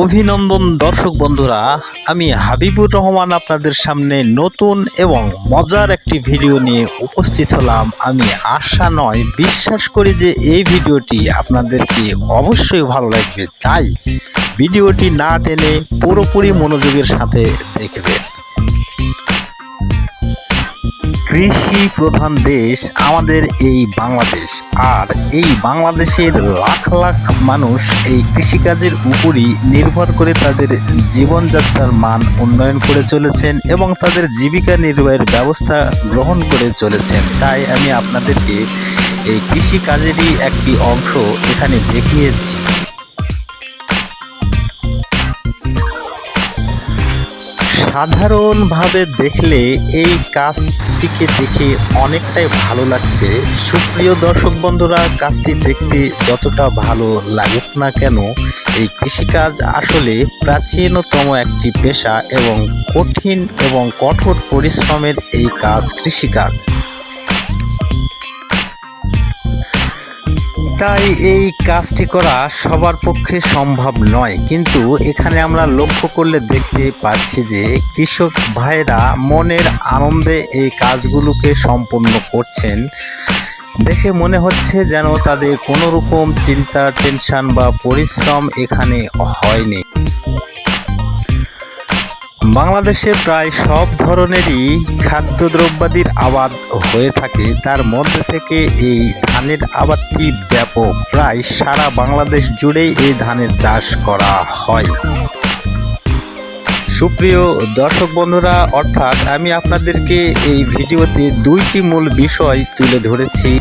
অভিনন্দন, দর্শক বন্ধুরা। আমি হাবিবুর রহমান আপনাদের সামনে নতুন এবং মজার একটি ভিডিও নিয়ে উপস্থিত হলাম। আমি আশা নয়, বিশ্বাস করি যে এই ভিডিওটি আপনাদেরকে অবশ্যই ভালো লাগবে। তাই ভিডিওটি না টেনে পুরোপুরি মনোযোগের সাথে দেখবেন। কৃষি প্রধান দেশ আমাদের এই বাংলাদেশ। আর এই বাংলাদেশের লাখ লাখ মানুষ এই কৃষিকাজের উপরই নির্ভর করে তাদের জীবনযাত্রার মান উন্নয়ন করে চলেছেন এবং তাদের জীবিকা নির্বাহের ব্যবস্থা গ্রহণ করে চলেছেন। তাই আমি আপনাদেরকে এই কৃষিকাজেরই একটি অংশ এখানে দেখিয়েছি। সাধারণভাবে দেখলে এই কাজটিকে দেখে অনেকটাই ভালো লাগছে। সুপ্রিয় দর্শক বন্ধুরা, কাজটি দেখতে যতটা ভালো লাগুক না কেন, এই কৃষিকাজ আসলে প্রাচীনতম একটি পেশা এবং কঠিন এবং কঠোর পরিশ্রমের এই কাজ, কৃষিকাজ। তাই এই কাজটি করা সবার পক্ষে সম্ভব নয়। কিন্তু এখানে আমরা লক্ষ্য করলে দেখতে পাচ্ছি যে কৃষক ভাইরা মনের আনন্দে এই কাজগুলোকে সম্পন্ন করছেন। দেখে মনে হচ্ছে যেন তাদের কোনো রকম চিন্তা টেনশন বা পরিশ্রম এখানে হয়নি। বাংলাদেশে প্রায় সব ধরনেরই খাদ্যদ্রব্যাদির আবাদ হয়ে থাকে। তার মধ্যে থেকে এই ধানের আবাদটি ব্যাপক? প্রায় সারা বাংলাদেশ জুড়েই এই ধানের চাষ করা হয়। সুপ্রিয় দর্শক বন্ধুরা, অর্থাৎ আমি আপনাদেরকে এই ভিডিওতে দুইটি মূল বিষয় তুলে ধরেছি।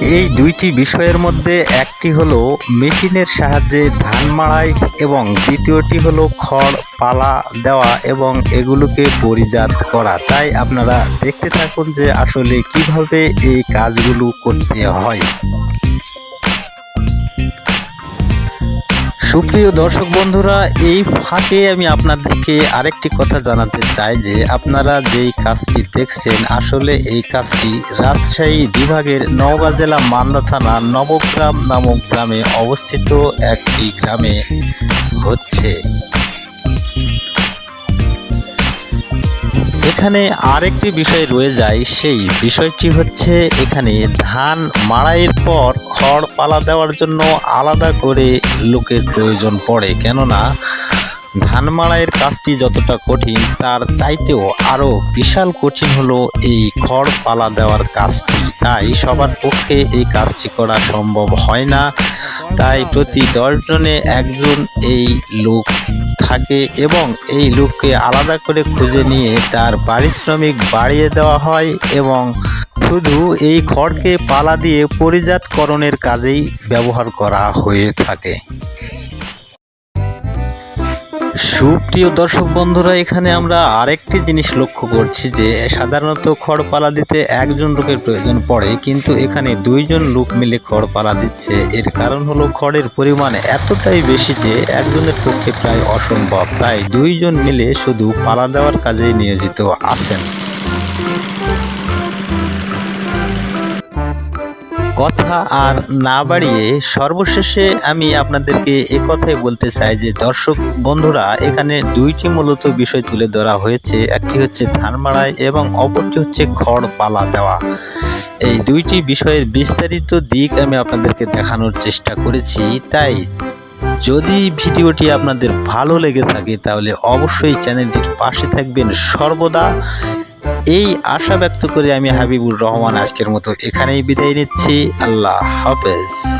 এই দুইটি বিষয়ের মধ্যে একটি হলো মেশিনের সাহায্যে ধান মাড়াই এবং দ্বিতীয়টি হলো খড় পালা দেওয়া এবং এগুলোকে পরিজাত করা। তাই আপনারা দেখতে থাকুন যে আসলে কীভাবে এই কাজগুলো করতে হয়। সুপ্রিয় দর্শক বন্ধুরা, এই ফাঁকে আমি আপনাদেরকে আরেকটি কথা জানাতে চাই যে, আপনারা যেই কাজটি দেখছেন, আসলে এই কাজটি রাজশাহী বিভাগের নওগাঁ জেলা মান্দা থানা নবগ্রাম নামক গ্রামে অবস্থিত একটি গ্রামে হচ্ছে। এখানে আরেকটি বিষয় রয়ে যায়, সেই বিষয়টি হচ্ছে এখানে ধান মাড়াইয়ের পর খড় পালা দেওয়ার জন্য আলাদা করে লোকের প্রয়োজন পড়ে। কেননা, ধান মাড়াইয়ের কাজটি যতটা কঠিন, তার চাইতেও আরও বিশাল কঠিন হলো এই খড় পালা দেওয়ার কাজটি। তাই সবার পক্ষে এই কাজটি করা সম্ভব হয় না। তাই প্রতি দশজনে একজন এই লোক থাকে এবং এই লোককে আলাদা করে খুঁজে নিয়ে তার পারিশ্রমিক বাড়িয়ে দেওয়া হয় এবং শুধু এই খড়কে পালা দিয়ে পরিজাতকরণের কাজেই ব্যবহার করা হয়ে থাকে। সুপ্রিয় দর্শক বন্ধুরা, এখানে আমরা আরেকটি জিনিস লক্ষ্য করছি যে সাধারণত খড় পালা দিতে একজন লোকের প্রয়োজন পড়ে, কিন্তু এখানে দুইজন লোক মিলে খড় পালা দিচ্ছে। এর কারণ হলো খড়ের পরিমাণ এতটাই বেশি যে একজনের পক্ষে প্রায় অসম্ভব। তাই দুইজন মিলে শুধু পালা দেওয়ার কাজেই নিয়োজিত আছেন। কথা আর না বাড়িয়ে সর্বশেষে আমি আপনাদেরকে কথাই বলতে চাই যে, দর্শক বন্ধুরা, এখানে দুইটি মূলত বিষয় তুলে ধরা হয়েছে। একটি হচ্ছে ধান মাড়াই এবং অপরটি হচ্ছে খড় পালা দেওয়া। এই দুইটি বিষয়ের বিস্তারিত দিক আমি আপনাদেরকে দেখানোর চেষ্টা করেছি। তাই যদি ভিডিওটি আপনাদের ভালো লেগে থাকে, তাহলে অবশ্যই চ্যানেলটির পাশে থাকবেন সর্বদা। এই আশা ব্যক্ত করে আমি হাবিবুর রহমান আজকের মতো এখানেই বিদায় নিচ্ছি। আল্লাহ হাফেজ।